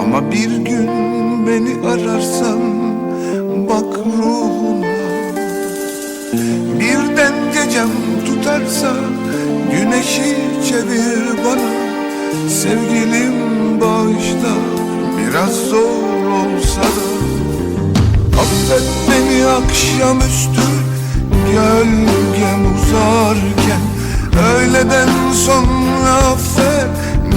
Ama bir gün beni ararsan bak ruhuna Birden gecem tutarsa güneşi çevir bana. Sevgilim bağışla biraz zor olsa da. Affet beni akşamüstü gölgem uzarken. Öğleden sonra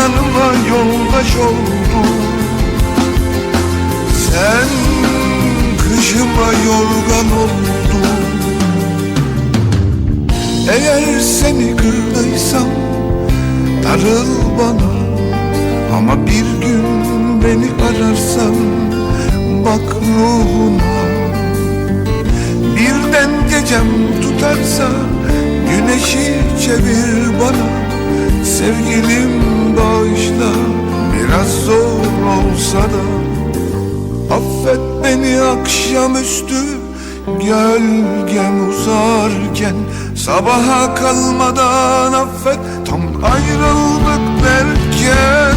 canıma yoldaş oldun Sen kışıma yorgan oldun. Eğer seni kırdıysam darıl bana. Ama bir gün beni ararsan bak ruhuna. Birden gecem tutarsa güneşi çevir bana Sevgilim bağışla. Biraz zor olsa da Affet beni akşamüstü. Gölgem uzarken Sabaha kalmadan affet. Tam ayrıldık derken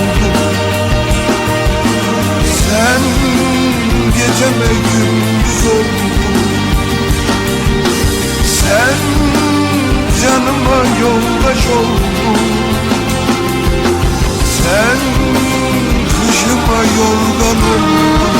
gündüz oldu Sen canıma yoldaş oldun. Sen kışıma yorgan oldun.